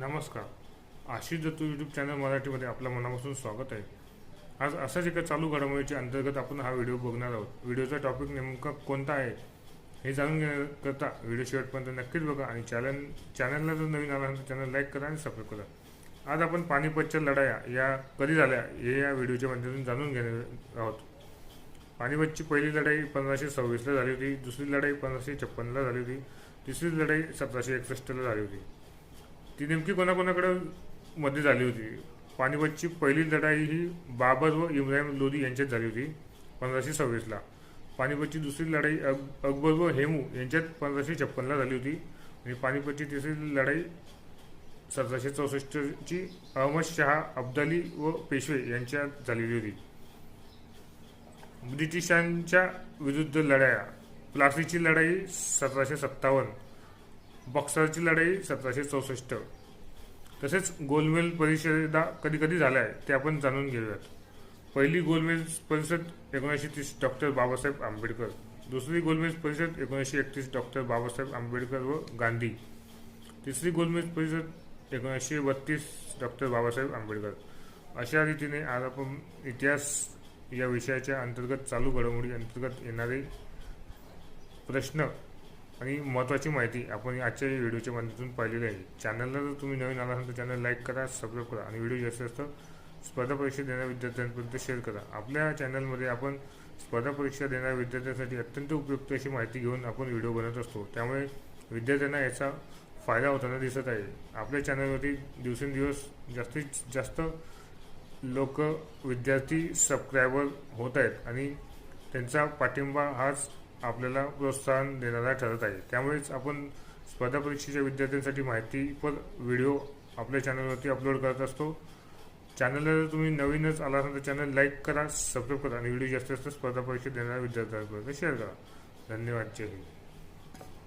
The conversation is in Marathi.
नमस्कार. आशिष दत्तू यूट्यूब चॅनल मराठीमध्ये आपल्या मनापासून स्वागत आहे. आज असाच एका चालू घडामोडीच्या अंतर्गत आपण हा व्हिडिओ बघणार आहोत. व्हिडिओचा टॉपिक नेमका कोणता आहे हे जाणून घेण्याकरता व्हिडिओ शेवटपर्यंत नक्कीच बघा आणि चॅनल चॅनलला जर नवीन आला तर चॅनल लाईक करा आणि सबस्क्राईब करा. आज आपण पानिपतच्या लढाया या कधी झाल्या हे या व्हिडिओच्या माध्यमातून जाणून घेणार आहोत. पानिपतची पहिली लढाई पंधराशे सव्वीसला झाली होती दुसरी लढाई पंधराशे छप्पनला झाली होती तिसरी लढाई सतराशे एकसष्टला झाली होती. ती नेमकी कोणाकोणाकडे मध्ये झाली होती? पानिपतची पहिली लढाई ही बाबर व इम्राहिम लोधी यांच्यात झाली होती पंधराशे सव्वीसला पानिपतची दुसरी लढाई अक अकबर व हेमू यांच्यात पंधराशे छप्पनला झाली होती. आणि पानिपतची तिसरी लढाई सतराशे चौसष्टची अहमद शहा अब्दाली व पेशवे यांच्यात झालेली होती. ब्रिटिशांच्या विरुद्ध लढाया प्लासीची लढाई सतराशे सत्तावन्न बॉक्सरची लढाई सतराशे चौसष्ट. तसेच गोलमेल परिषदा कधी कधी झाल्या आहे ते आपण जाणून घेऊयात. पहिली गोलमेज परिषद एकोणीसशे तीस डॉक्टर बाबासाहेब आंबेडकर. दुसरी गोलमेज परिषद एकोणीसशे एकतीस डॉक्टर बाबासाहेब आंबेडकर व गांधी. तिसरी गोलमेज परिषद एकोणीसशे बत्तीस डॉक्टर बाबासाहेब आंबेडकर. अशा रीतीने आज आपण इतिहास या विषयाच्या अंतर्गत चालू घडामोडी अंतर्गत येणारे प्रश्न आणि महत्त्वाची माहिती आपण आजच्या व्हिडिओच्या माध्यमातून पाहिलेली आहे. चॅनलला जर तुम्ही नवीन आला असाल तर चॅनल लाईक करा सबस्क्राईब करा आणि व्हिडिओ जास्त जास्त स्पर्धा परीक्षा देणाऱ्या विद्यार्थ्यांपर्यंत शेअर करा. आपल्या चॅनलमध्ये आपण स्पर्धा परीक्षा देणाऱ्या विद्यार्थ्यांसाठी अत्यंत उपयुक्त अशी माहिती घेऊन आपण व्हिडिओ बनवत असतो. त्यामुळे विद्यार्थ्यांना याचा फायदा होताना दिसत आहे. आपल्या चॅनलवरती दिवसेंदिवस जास्तीत जास्त लोक विद्यार्थी सबस्क्रायबर होत आहेत आणि त्यांचा पाठिंबा हाच आपल्याला प्रोत्साहन देणारा ठरत आहे त्यामुळेच आपण स्पर्धा परीक्षेच्या विद्यार्थ्यांसाठी माहितीपर व्हिडिओ आपल्या चॅनलवरती अपलोड करत असतो. चॅनलला जर तुम्ही नवीनच आला असाल तर चॅनल लाईक करा सबस्क्राईब करा आणि व्हिडिओ जास्तीत जास्त स्पर्धा परीक्षा देणाऱ्या विद्यार्थ्यांपर्यंत शेअर करा. धन्यवाद. जय हिंद.